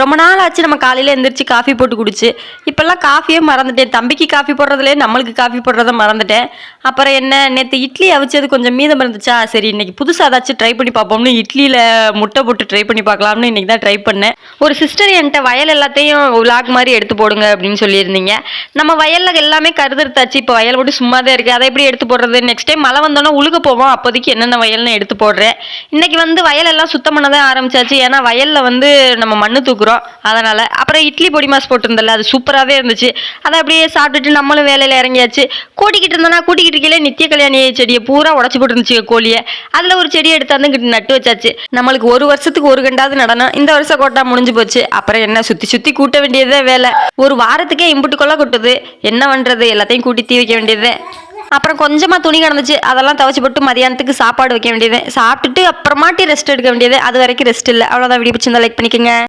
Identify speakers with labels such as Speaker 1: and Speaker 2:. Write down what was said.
Speaker 1: ரொம்ப நாள் ஆச்சு நம்ம காலையில் எந்திரிச்சு காஃபி போட்டு குடிச்சு. இப்போல்லாம் காஃபியே மறந்துட்டேன். தம்பிக்கு காஃபி போடுறதுலே நம்மளுக்கு காஃபி போடுறத மறந்துட்டேன். அப்புறம் என்ன நேற்று இட்லி அவிச்சது கொஞ்சம் மீதம் இருந்துச்சா? சரி இன்னைக்கு புதுசாக ஏதாச்சும் ட்ரை பண்ணி பார்ப்போம்னு இட்லியில் முட்டை போட்டு ட்ரை பண்ணி பார்க்கலாம்னு இன்றைக்கி தான் ட்ரை பண்ணேன். ஒரு சிஸ்டர் என்கிட்ட வயல் எல்லாத்தையும் விளாக் மாதிரி எடுத்து போடுங்க அப்படின்னு சொல்லியிருந்தீங்க. நம்ம வயலில் எல்லாமே கருதுருத்தாச்சு இப்போ வயல் மட்டும் சும்மா தான் இருக்குது அதை எப்படி எடுத்து போடுறது? நெக்ஸ்ட் டைம் மழை வந்தோன்னா உழுக போவோம். அப்போதைக்கு என்னென்ன வயல்னு எடுத்து போடுறேன். இன்றைக்கி வந்து வயலெல்லாம் சுத்தம் பண்ண தான் ஆரம்பிச்சாச்சு. ஏன்னா வயலில் வந்து நம்ம மண்ணு தூக்கு தூக்குறோம் அதனால் அப்புறம் இட்லி பொடி மாஸ் போட்டிருந்தல அது சூப்பராகவே இருந்துச்சு. அதை அப்படியே சாப்பிட்டுட்டு நம்மளும் வேலையில் இறங்கியாச்சு. கூட்டிக்கிட்டு இருந்தோன்னா கூட்டிக்கிட்டு இருக்கீங்களே நித்திய கல்யாணி செடியை பூரா உடச்சி போட்டுருந்துச்சு கோழியை. அதில் ஒரு செடியை எடுத்தாந்து இங்கிட்டு நட்டு வச்சாச்சு. நம்மளுக்கு ஒரு வருஷத்துக்கு ஒரு கண்டாவது நடனம். இந்த வருஷம் கோட்டா முடிஞ்சு போச்சு. அப்புறம் என்ன சுற்றி சுற்றி கூட்ட வேண்டியதே வேலை. ஒரு வாரத்துக்கே இம்புட்டு கொள்ள கொட்டுது. என்ன பண்ணுறது எல்லாத்தையும் கூட்டி தீ வைக்க வேண்டியதே அப்புறம் கொஞ்சமாக துணி கிடந்துச்சு. அதெல்லாம் துவச்சி போட்டு மதியானத்துக்கு சாப்பாடு வைக்க வேண்டியது சாப்பிட்டுட்டு அப்புறமாட்டி ரெஸ்ட் எடுக்க வேண்டியது. அது வரைக்கும் ரெஸ்ட் இல்லை. அவ்வளோதான் வீடியோ பிடிச்சிருந்தா லைக் பண்ணிக்கோங்க.